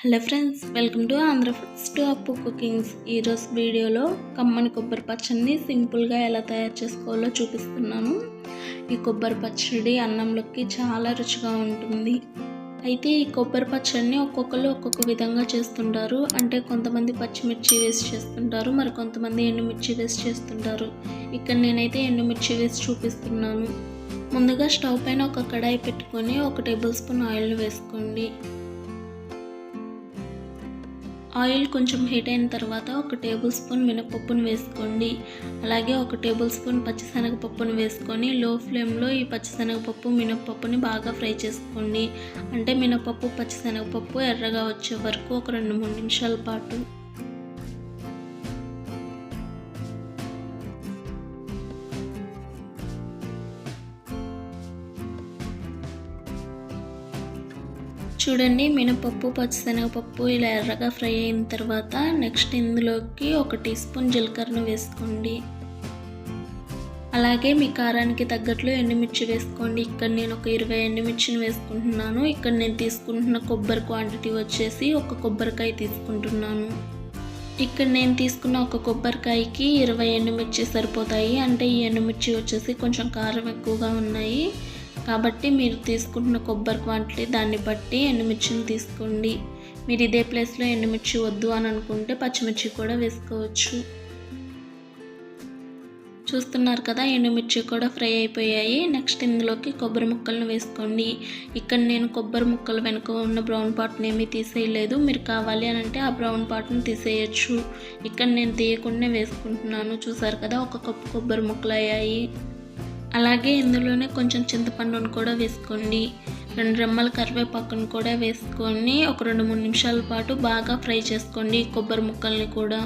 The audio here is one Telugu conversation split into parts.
Hello friends welcome to Andhra foods to Appu cookings. ఈరోజు వీడియోలో కమ్మని కొబ్బరి పచ్చడిని సింపుల్గా ఎలా తయారు చేసుకోవాలో చూపిస్తున్నాను. ఈ కొబ్బరి పచ్చడి అన్నంలోకి చాలా రుచిగా ఉంటుంది. అయితే ఈ కొబ్బరి పచ్చడిని ఒక్కొక్కరు ఒక్కొక్క విధంగా చేస్తుంటారు. అంటే కొంతమంది పచ్చిమిర్చి వేసి చేస్తుంటారు మరి కొంతమంది ఎండుమిర్చి వేసి చేస్తుంటారు. ఇక్కడ నేనైతే ఎండుమిర్చి వేసి చూపిస్తున్నాను. ముందుగా స్టవ్ పైన ఒక కడాయి పెట్టుకొని ఒక టేబుల్ స్పూన్ ఆయిల్ వేసుకోండి. ఆయిల్ కొంచెం హీట్ అయిన తర్వాత ఒక టేబుల్ స్పూన్ మినపప్పును వేసుకోండి. అలాగే ఒక టేబుల్ స్పూన్ పచ్చిశనగపప్పును వేసుకొని లో ఫ్లేమ్లో ఈ పచ్చిశనగపప్పు మినపప్పుని బాగా ఫ్రై చేసుకోండి. అంటే మినపప్పు పచ్చిశనగపప్పు ఎర్రగా వచ్చే వరకు ఒక రెండు మూడు నిమిషాల పాటు చూడండి మినపప్పు పచ్చిశనగపప్పు ఇలా ఎర్రగా ఫ్రై అయిన తర్వాత నెక్స్ట్ ఇందులోకి ఒక టీ స్పూన్ జీలకర్రను వేసుకోండి. అలాగే మీ కారానికి తగ్గట్లు ఎండుమిర్చి వేసుకోండి. ఇక్కడ నేను ఒక ఇరవై ఎండుమిర్చిని వేసుకుంటున్నాను. ఇక్కడ నేను తీసుకుంటున్న కొబ్బరి క్వాంటిటీ వచ్చేసి ఒక కొబ్బరికాయ తీసుకుంటున్నాను. ఇక్కడ నేను తీసుకున్న ఒక కొబ్బరికాయకి ఇరవై ఎండుమిర్చి సరిపోతాయి. అంటే ఈ ఎండుమిర్చి వచ్చేసి కొంచెం కారం ఎక్కువగా ఉన్నాయి. కాబట్టి మీరు తీసుకుంటున్న కొబ్బరి క్వాంటిటీ దాన్ని బట్టి ఎండుమిర్చిని తీసుకోండి. మీరు ఇదే ప్లేస్లో ఎండుమిర్చి వద్దు అని అనుకుంటే పచ్చిమిర్చి కూడా వేసుకోవచ్చు. చూస్తున్నారు కదా ఎండుమిర్చి కూడా ఫ్రై అయిపోయాయి. నెక్స్ట్ ఇందులోకి కొబ్బరి ముక్కలను వేసుకోండి. ఇక్కడ నేను కొబ్బరి ముక్కలు వెనుక ఉన్న బ్రౌన్ పార్ట్ని ఏమీ తీసేయలేదు. మీరు కావాలి అని అంటే ఆ బ్రౌన్ పార్ట్ని తీసేయచ్చు. ఇక్కడ నేను తీయకుండా వేసుకుంటున్నాను. చూసారు కదా ఒక కప్పు కొబ్బరి ముక్కలు అయ్యాయి. అలాగే ఇందులోనే కొంచెం చింతపండును కూడా వేసుకోండి. రెండు రెమ్మల కరివేపాకును కూడా వేసుకొని ఒక రెండు మూడు నిమిషాల పాటు బాగా ఫ్రై చేసుకోండి కొబ్బరి ముక్కల్ని కూడా.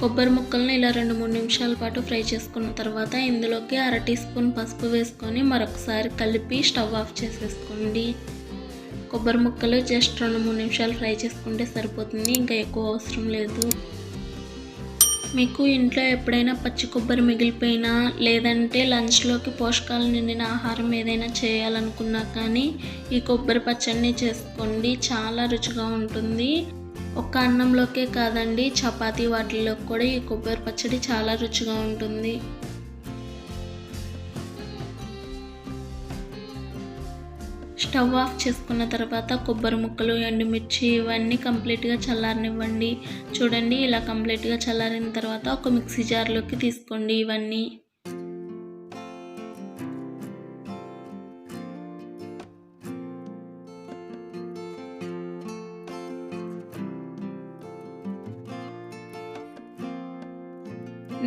కొబ్బరి ముక్కల్ని ఇలా రెండు మూడు నిమిషాల పాటు ఫ్రై చేసుకున్న తర్వాత ఇందులోకి అర టీ స్పూన్ పసుపు వేసుకొని మరొకసారి కలిపి స్టవ్ ఆఫ్ చేసేసుకోండి. కొబ్బరి ముక్కలు జస్ట్ రెండు మూడు నిమిషాలు ఫ్రై చేసుకుంటే సరిపోతుంది. ఇంకా ఎక్కువ అవసరం లేదు. మీకు ఇంట్లో ఎప్పుడైనా పచ్చి కొబ్బరి మిగిలిపోయినా లేదంటే లంచ్లోకి పోషకాలు నిండిన ఆహారం ఏదైనా చేయాలనుకున్నా కానీ ఈ కొబ్బరి పచ్చడిని చేసుకోండి. చాలా రుచిగా ఉంటుంది. ఒక్క అన్నంలోకే కాదండి చపాతీ వాటిల్లో కూడా ఈ కొబ్బరి పచ్చడి చాలా రుచిగా ఉంటుంది. స్టవ్ ఆఫ్ చేసుకున్న తర్వాత కొబ్బరి ముక్కలు ఎండుమిర్చి ఇవన్నీ కంప్లీట్గా చల్లారనివ్వండి. చూడండి ఇలా కంప్లీట్గా చల్లారిన తర్వాత ఒక మిక్సీ జార్లోకి తీసుకోండి ఇవన్నీ.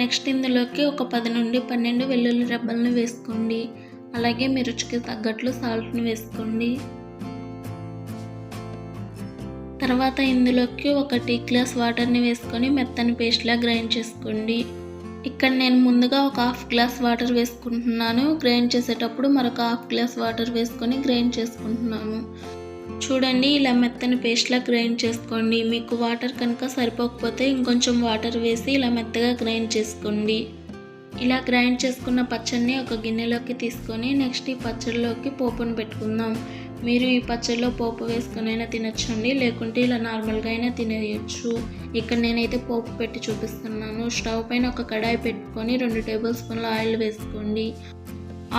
నెక్స్ట్ ఇందులోకి ఒక పది నుండి పన్నెండు వెల్లుల్లి రెబ్బలను వేసుకోండి. అలాగే మీ రుచికి తగ్గట్లు సాల్ట్ని వేసుకోండి. తర్వాత ఇందులోకి ఒక టీ గ్లాస్ వాటర్ని వేసుకొని మెత్తని పేస్ట్లా గ్రైండ్ చేసుకోండి. ఇక్కడ నేను ముందుగా ఒక హాఫ్ గ్లాస్ వాటర్ వేసుకుంటున్నాను. గ్రైండ్ చేసేటప్పుడు మరొక హాఫ్ గ్లాస్ వాటర్ వేసుకొని గ్రైండ్ చేసుకుంటున్నాను చూడండి ఇలా మెత్తని పేస్ట్లా గ్రైండ్ చేసుకోండి. మీకు వాటర్ కనుక సరిపోకపోతే ఇంకొంచెం వాటర్ వేసి ఇలా మెత్తగా గ్రైండ్ చేసుకోండి. ఇలా గ్రైండ్ చేసుకున్న పచ్చడిని ఒక గిన్నెలోకి తీసుకొని నెక్స్ట్ ఈ పచ్చడిలోకి పోపును పెట్టుకుందాం. మీరు ఈ పచ్చడిలో పోపు వేసుకునైనా తినచ్చండి లేకుంటే ఇలా నార్మల్గా అయినా తినేయచ్చు. ఇక్కడ నేనైతే పోపు పెట్టి చూపిస్తున్నాను. స్టవ్ పైన ఒక కడాయి పెట్టుకొని రెండు టేబుల్ స్పూన్ల ఆయిల్ వేసుకోండి.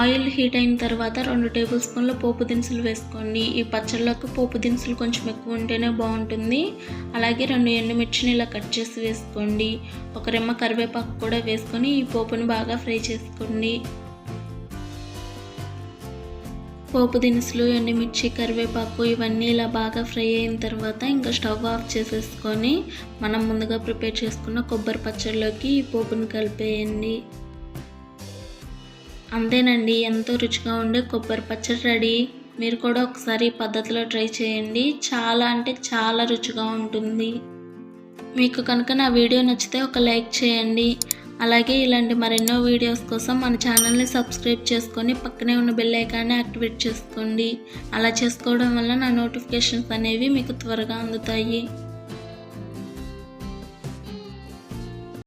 ఆయిల్ హీట్ అయిన తర్వాత రెండు టేబుల్ స్పూన్ల పోపు దినుసులు వేసుకోండి ఈ పచ్చళ్ళకు పోపు దినుసులు కొంచెం ఎక్కువ ఉంటేనే బాగుంటుంది. అలాగే రెండు ఎండుమిర్చిని ఇలా కట్ చేసి వేసుకోండి. ఒక రెమ్మ కరివేపాకు కూడా వేసుకొని ఈ పోపుని బాగా ఫ్రై చేసుకోండి. పోపు దినుసులు ఎండుమిర్చి కరివేపాకు ఇవన్నీ ఇలా బాగా ఫ్రై అయిన తర్వాత ఇంకా స్టవ్ ఆఫ్ చేసేసుకొని మనం ముందుగా ప్రిపేర్ చేసుకున్న కొబ్బరి పచ్చడిలోకి ఈ పోపుని కలిపేయండి. అంతేనండి ఎంతో రుచిగా ఉండే కొబ్బరి పచ్చడి రెడీ. మీరు కూడా ఒకసారి ఈ పద్ధతిలో ట్రై చేయండి. చాలా అంటే చాలా రుచిగా ఉంటుంది. మీకు కనుక నా వీడియో నచ్చితే ఒక లైక్ చేయండి. అలాగే ఇలాంటి మరెన్నో వీడియోస్ కోసం మన ఛానల్ని సబ్స్క్రైబ్ చేసుకొని పక్కనే ఉన్న బెల్ ఐకాన్ని యాక్టివేట్ చేసుకోండి. అలా చేసుకోవడం వల్ల నా నోటిఫికేషన్స్ అనేవి మీకు త్వరగా అందుతాయి.